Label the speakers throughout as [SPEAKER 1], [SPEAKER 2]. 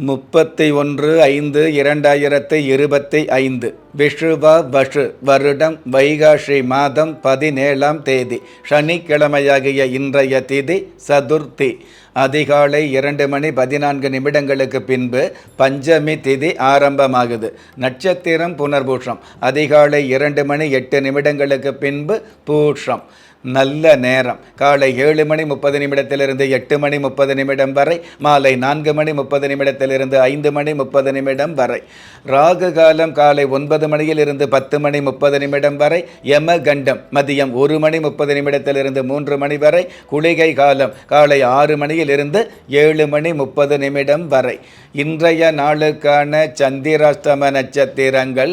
[SPEAKER 1] முப்பத்தி ஒன்று ஐந்து இரண்டாயிரத்து இருபத்தி ஐந்து. விஷுவா வஷு வருடம் வைகாசி மாதம் பதினேழாம் தேதி. சனிக்கிழமையாகிய இன்றைய திதி சதுர்த்தி. அதிகாலை இரண்டு மணி பதினான்கு நிமிடங்களுக்கு பின்பு பஞ்சமி திதி ஆரம்பமாகுது. நட்சத்திரம் புனர்பூஷம். அதிகாலை இரண்டு மணி எட்டு நிமிடங்களுக்கு பின்பு பூஷம். நல்ல நேரம். காலை ஏழு மணி முப்பது நிமிடத்திலிருந்து எட்டு மணி முப்பது நிமிடம் வரை மாலை நான்கு மணி முப்பது நிமிடத்திலிருந்து ஐந்து மணி முப்பது நிமிடம் வரை. ராகு காலம் காலை ஒன்பது மணியிலிருந்து பத்து மணி முப்பது நிமிடம் வரை யம கண்டம் மதியம் ஒரு மணி முப்பது நிமிடத்திலிருந்து மூன்று மணி வரை குளிகை காலம் காலை ஆறு மணி காலையிலிருந்து ஏழு மணி முப்பது நிமிடம் வரை. இன்றைய நாளுக்கான சந்திராஷ்டம நட்சத்திரங்கள்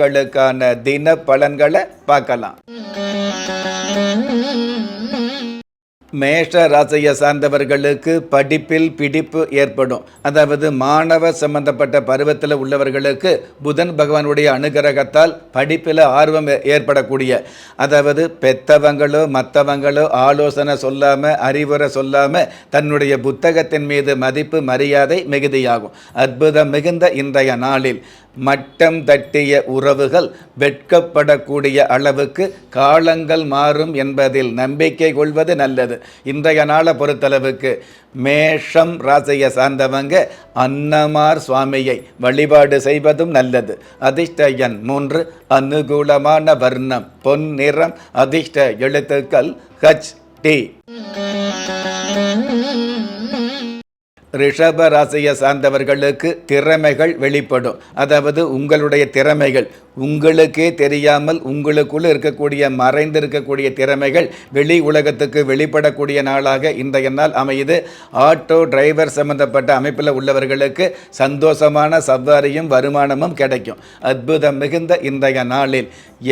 [SPEAKER 1] ராசிகளுக்கான தின பலன்களை பார்க்கலாம். மேஷ ராசியை சார்ந்தவர்களுக்கு படிப்பில் பிடிப்பு ஏற்படும். அதாவது மாணவ சம்பந்தப்பட்ட பருவத்தில் உள்ளவர்களுக்கு புதன் பகவானுடைய அனுகிரகத்தால் படிப்பில் ஆர்வம் ஏ- ஏற்படக்கூடிய. அதாவது பெத்தவங்களோ மற்றவங்களோ ஆலோசனை சொல்லாமல் அறிவுரை சொல்லாமல் தன்னுடைய புத்தகத்தின் மீது மதிப்பு மரியாதை மிகுதியாகும். அற்புதம் மிகுந்த இன்றைய நாளில். மட்டம் தட்டிய உறவுகள் வெட்கப்படக்கூடிய அளவுக்கு காலங்கள் மாறும் என்பதில் நம்பிக்கை கொள்வது நல்லது. இன்றைய நாளை பொறுத்தளவுக்கு மேஷம் ராசியை சார்ந்தவங்க அன்னமார் சுவாமியை வழிபாடு செய்வதும் நல்லது. அதிர்ஷ்ட எண் மூன்று அனுகூலமான வர்ணம் பொன் நிறம் அதிர்ஷ்ட எழுத்துக்கள் ஹச் டி ரிஷப ராசியை சார்ந்தவர்களுக்கு திறமைகள் வெளிப்படும். அதாவது உங்களுடைய திறமைகள் உங்களுக்கே தெரியாமல் உங்களுக்குள்ளே இருக்கக்கூடிய மறைந்திருக்கக்கூடிய திறமைகள் வெளி உலகத்துக்கு வெளிப்படக்கூடிய நாளாக இன்றைய நாள் அமையுது. ஆட்டோ டிரைவர் சம்பந்தப்பட்ட அமைப்பில் உள்ளவர்களுக்கு சந்தோஷமான சவாரியும் வருமானமும் கிடைக்கும். அற்புதம் மிகுந்த இன்றைய நாளில்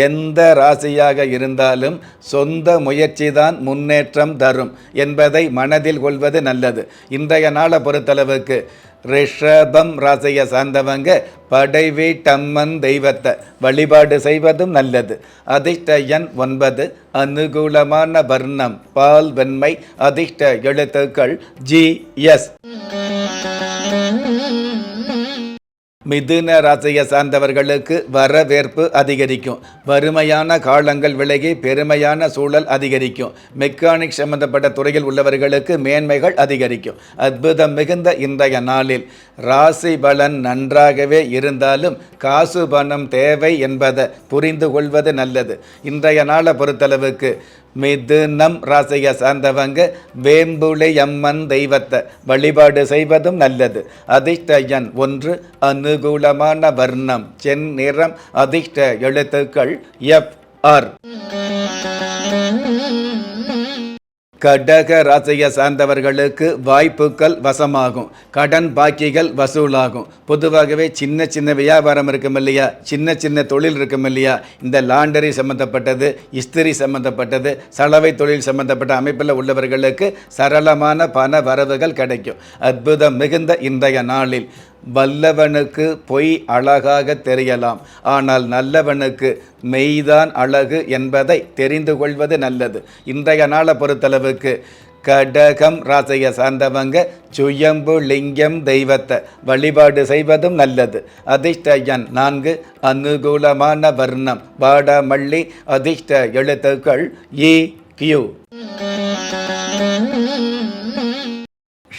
[SPEAKER 1] எந்த ராசியாக இருந்தாலும் சொந்த முயற்சி தான் முன்னேற்றம் தரும் என்பதை மனதில் கொள்வது நல்லது. இன்றைய நாளை பொறுத்தளவுக்கு ரிஷபம் ராசியை சார்ந்தவங்க படைவீட்டம்மன் தெய்வத்தை வழிபாடு செய்வதும் நல்லது. அதிர்ஷ்ட எண் ஒன்பது அனுகூலமான வர்ணம் பால் வெண்மை அதிர்ஷ்ட எழுத்துக்கள் ஜி எஸ். மிதுன ராசியை சார்ந்தவர்களுக்கு வரவேற்பு அதிகரிக்கும். வறுமையான காலங்கள் விலகி பெருமையான சூழல் அதிகரிக்கும். மெக்கானிக் சம்பந்தப்பட்ட துறையில் உள்ளவர்களுக்கு மேன்மைகள் அதிகரிக்கும். அற்புதம் மிகுந்த இன்றைய நாளில். ராசி பலன் நன்றாகவே இருந்தாலும் காசு பணம் தேவை என்பதை புரிந்து கொள்வது நல்லது. இன்றைய நாளை பொறுத்தளவுக்கு மிதுனம் ராசியை சார்ந்தவங்க வேம்புளை அம்மன் தெய்வத்தை வழிபாடு செய்வதும் நல்லது. அதிர்ஷ்ட எண் ஒன்று அனுகூலமான வர்ணம் சென் நிறம் அதிர்ஷ்ட எழுத்துக்கள் எஃப் ஆர். கடக ராசியை சார்ந்தவர்களுக்கு வாய்ப்புகள் வசமாகும். கடன் பாக்கிகள் வசூலாகும். பொதுவாகவே சின்ன சின்ன வியாபாரம் இருக்கும் இல்லையா? சின்ன சின்ன தொழில் இருக்கும் இல்லையா? இந்த லாண்டரி சம்பந்தப்பட்டது இஸ்திரி சம்பந்தப்பட்டது சலவை தொழில் சம்பந்தப்பட்ட அமைப்பில் உள்ளவர்களுக்கு சரளமான பண வரவுகள் கிடைக்கும். அற்புதம் மிகுந்த இன்றைய நாளில். வல்லவனுக்கு பொய் அழகாக தெரியலாம். ஆனால் நல்லவனுக்கு மெய்தான் அழகு என்பதை தெரிந்து கொள்வது நல்லது. இன்றைய நாளை பொறுத்தளவுக்கு கடகம் ராசியை சார்ந்தவங்க சுயம்பு லிங்கம் தெய்வத்தை வழிபாடு செய்வதும் நல்லது. அதிர்ஷ்ட எண் நான்கு அனுகூலமான வர்ணம். வாடாமல்லி அதிர்ஷ்ட எழுத்துக்கள் இ கியூ.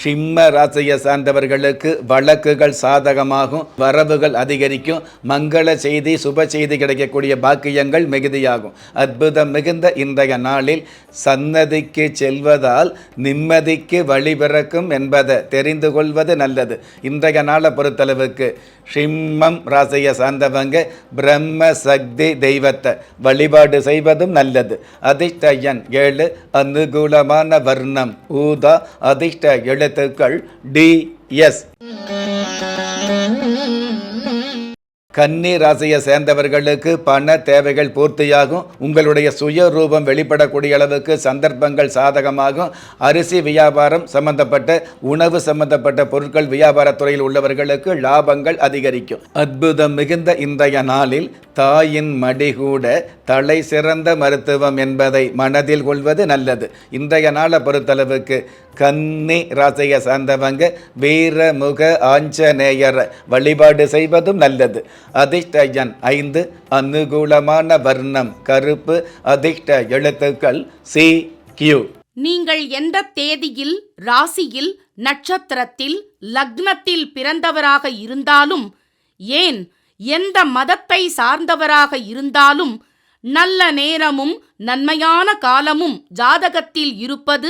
[SPEAKER 1] சிம்ம ராசியை சார்ந்தவர்களுக்கு வழக்குகள் சாதகமாகும் வரவுகள் அதிகரிக்கும் மங்கள செய்தி சுப செய்தி கிடைக்கக்கூடிய பாக்கியங்கள் மிகுதியாகும். அற்புதம் மிகுந்த இன்றைய நாளில் சன்னதிக்கு செல்வதால் நிம்மதிக்கு வழிபிறக்கும் என்பதை தெரிந்து கொள்வது நல்லது. இன்றைய நாளை பொறுத்தளவுக்கு சிம்மம் ராசியை சார்ந்தவங்க பிரம்ம சக்தி தெய்வத்தை வழிபாடு செய்வதும் நல்லது. அதிர்ஷ்ட எண் ஏழு அனுகூலமான வர்ணம் ஊதா அதிர்ஷ்ட எழு எழுத்துக்கள் டி எஸ் கன்னி ராசியை சேர்ந்தவர்களுக்கு பண தேவைகள் பூர்த்தியாகும். உங்களுடைய சுய ரூபம் வெளிப்படக்கூடிய அளவுக்கு சந்தர்ப்பங்கள் சாதகமாகும். அரிசி வியாபாரம் சம்பந்தப்பட்ட உணவு சம்பந்தப்பட்ட பொருட்கள் வியாபாரத்துறையில் உள்ளவர்களுக்கு லாபங்கள் அதிகரிக்கும். அற்புதம் மிகுந்த இன்றைய நாளில் தாயின் மடிகூட தலை சிறந்த மருத்துவம் என்பதை மனதில் கொள்வது நல்லது. இன்றைய நாளை பொறுத்தளவுக்கு கன்னி ராசைய சார்ந்தவங்க வீரமுக ஆஞ்சநேயர் வழிபாடு செய்வதும் நல்லது. அதிர்ஷ்டஜன் ஐந்து அனுகூலமான வர்ணம் கருப்பு அதிர்ஷ்ட எழுத்துக்கள் சி கியூ.
[SPEAKER 2] நீங்கள் எந்த தேதியில் ராசியில் நட்சத்திரத்தில் லக்னத்தில் பிறந்தவராக இருந்தாலும் ஏன் எந்த மதத்தை சார்ந்தவராக இருந்தாலும் நல்ல நேரமும் நன்மையான காலமும் ஜாதகத்தில் இருப்பது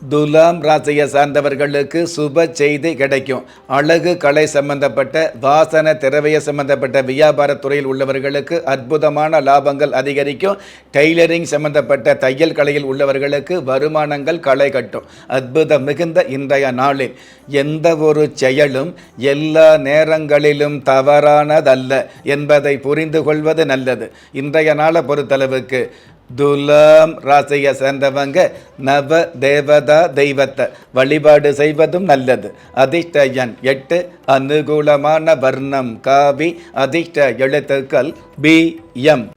[SPEAKER 1] துலாம் ராசியை சார்ந்தவர்களுக்கு சுப செய்தி கிடைக்கும். அழகு கலை சம்பந்தப்பட்ட வாசன திரவிய சம்பந்தப்பட்ட வியாபாரத்துறையில் உள்ளவர்களுக்கு அற்புதமான லாபங்கள் அதிகரிக்கும். டெய்லரிங் சம்பந்தப்பட்ட தையல் கலையில் உள்ளவர்களுக்கு வருமானங்கள் களை கட்டும். அற்புதம் மிகுந்த இன்றைய நாளில். எந்த ஒரு செயலும் எல்லா நேரங்களிலும் தவறானதல்ல என்பதை புரிந்து கொள்வது நல்லது. இன்றைய நாளை பொறுத்தளவுக்கு துலாம் ராசியை சேர்ந்தவங்க நவ தேவதா தெய்வத்தை வழிபாடு செய்வதும் நல்லது. அதிர்ஷ்ட எண் எட்டு அனுகூலமான வர்ணம் காவி அதிர்ஷ்ட எழுத்துக்கள் பி எம்.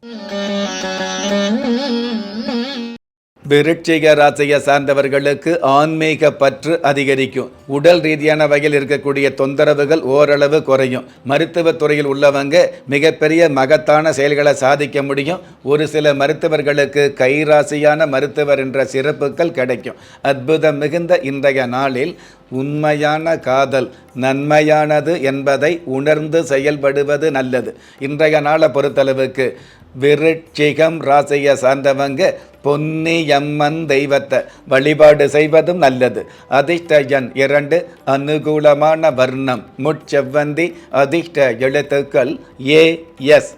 [SPEAKER 1] விருட்சிக ராசியை சார்ந்தவர்களுக்கு ஆன்மீக பற்று அதிகரிக்கும். உடல் ரீதியான வகையில் இருக்கக்கூடிய தொந்தரவுகள் ஓரளவு குறையும். மருத்துவத் துறையில் உள்ளவங்க மிகப்பெரிய மகத்தான செயல்களை சாதிக்க முடியும். ஒரு சில மருத்துவர்களுக்கு கைராசியான மருத்துவர் என்ற சிறப்புகள் கிடைக்கும். அற்புதம் மிகுந்த இன்றைய நாளில் உண்மையான காதல் நன்மையானது என்பதை உணர்ந்து செயல்படுவது நல்லது. இன்றைய நாளை பொறுத்தளவுக்கு விருட்சிகம் ராசியை சார்ந்தவங்க பொன்னியம்மன் தெய்வத்தை வழிபாடு செய்வதும் நல்லது. அதிர்ஷ்ட எண் இரண்டு அனுகூலமான வர்ணம். முட்செவ்வந்தி அதிர்ஷ்ட எழுத்துக்கள் ஏ எஸ்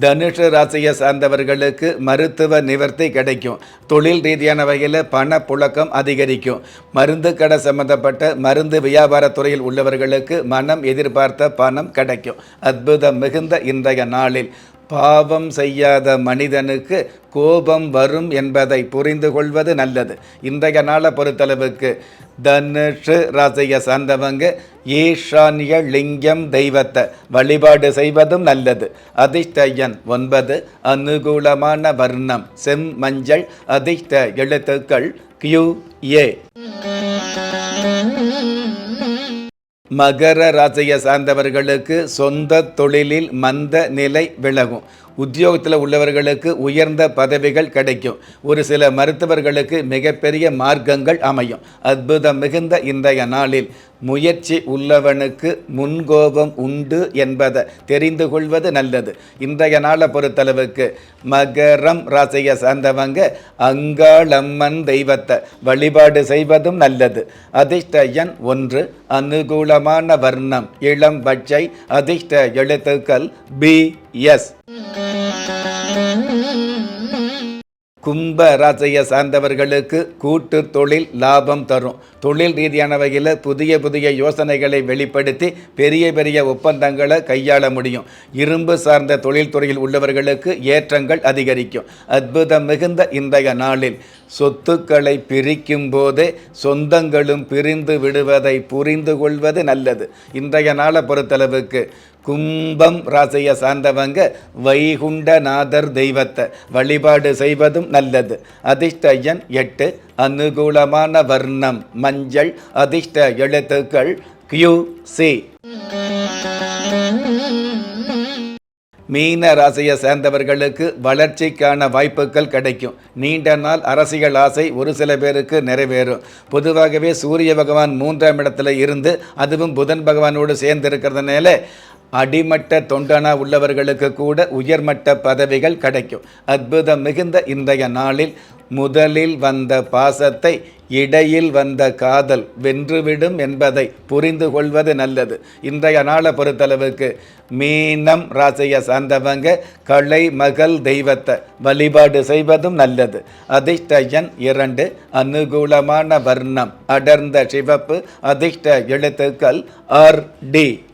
[SPEAKER 1] தனுஷ ராசியை சார்ந்தவர்களுக்கு மருத்துவ நிவர்த்தி கிடைக்கும். தொழில் ரீதியான வகையில் பண புழக்கம் அதிகரிக்கும். மருந்து கடை சம்பந்தப்பட்ட மருந்து வியாபாரத்துறையில் உள்ளவர்களுக்கு மனம் எதிர்பார்த்த பணம் கிடைக்கும். அற்புதம் மிகுந்த இன்றைய நாளில். பாவம் செய்யாத மனிதனுக்கு கோபம் வரும் என்பதை புரிந்து கொள்வது நல்லது. இன்றைய நாளை பொறுத்தளவுக்கு தனுஷு ராசியை சார்ந்தவங்க ஈஷான்ய லிங்கம் தெய்வத்தை வழிபாடு செய்வதும் நல்லது. அதிர்ஷ்டயன் ஒன்பது அனுகூலமான வர்ணம் செம் மஞ்சள் அதிர்ஷ்ட எழுத்துக்கள் கியூ ஏ. மகர ராசியை சார்ந்தவர்களுக்கு சொந்த தொழிலில் மந்த நிலை விலகும். உத்தியோகத்தில் உள்ளவர்களுக்கு உயர்ந்த பதவிகள் கிடைக்கும். ஒரு சில மருத்துவர்களுக்கு மிகப்பெரிய மார்க்கங்கள் அமையும். அற்புதம் மிகுந்த இன்றைய நாளில் முயற்சி உள்ளவனுக்கு முன்கோபம் உண்டு என்பதை தெரிந்து கொள்வது நல்லது. இன்றைய நாளை பொறுத்தளவுக்கு மகரம் ராசியை சார்ந்தவங்க அங்காளம்மன் தெய்வத்தை வழிபாடு செய்வதும் நல்லது. அதிர்ஷ்ட எண் ஒன்று அனுகூலமான வர்ணம் இளம் பச்சை அதிர்ஷ்ட எழுத்துக்கள் பி எஸ். கும்ப ராசியை சார்ந்தவர்களுக்கு கூட்டு தொழில் லாபம் தரும். தொழில் ரீதியான வகையில் புதிய புதிய யோசனைகளை வெளிப்படுத்தி பெரிய பெரிய ஒப்பந்தங்களை கையாள முடியும். இரும்பு சார்ந்த தொழில்துறையில் உள்ளவர்களுக்கு ஏற்றங்கள் அதிகரிக்கும். அற்புதம் மிகுந்த இன்றைய நாளில் சொத்துக்களை பிரிக்கும் போதே சொந்தங்களும் பிரிந்து விடுவதை புரிந்து கொள்வது நல்லது. இன்றைய நாளை பொறுத்தளவுக்கு கும்பம் ராசியை சார்ந்தவங்க வைகுண்டநாதர் தெய்வத்தை வழிபாடு செய்வதும் நல்லது. அதிர்ஷ்ட எண் எட்டு அனுகூலமான வர்ணம் மஞ்சள் அதிர்ஷ்ட எழுத்துக்கள் கியூ சி மீன ராசியை சேர்ந்தவர்களுக்கு வளர்ச்சிக்கான வாய்ப்புகள் கிடைக்கும். நீண்ட நாள் அரசியல் ஆசை ஒரு சில பேருக்கு நிறைவேறும். பொதுவாகவே சூரிய பகவான் மூன்றாம் இடத்துல இருந்து அதுவும் புதன் பகவானோடு சேர்ந்து இருக்கிறதுனால அடிமட்ட தொண்டனா உள்ளவர்களுக்கு கூட உயர்மட்ட பதவிகள் கிடைக்கும். அற்புதம் மிகுந்த இன்றைய நாளில் முதலில் வந்த பாசத்தை இடையில் வந்த காதல் வென்றுவிடும் என்பதை புரிந்து கொள்வது நல்லது. இன்றைய நாளை பொறுத்தளவுக்கு மீனம் ராசியை சார்ந்தவங்க கலை மகள் தெய்வத்தை வழிபாடு செய்வதும் நல்லது. அதிர்ஷ்ட எண் இரண்டு அனுகூலமான வர்ணம் அடர்ந்த சிவப்பு. அதிர்ஷ்ட எழுத்துக்கள் ஆர் டி.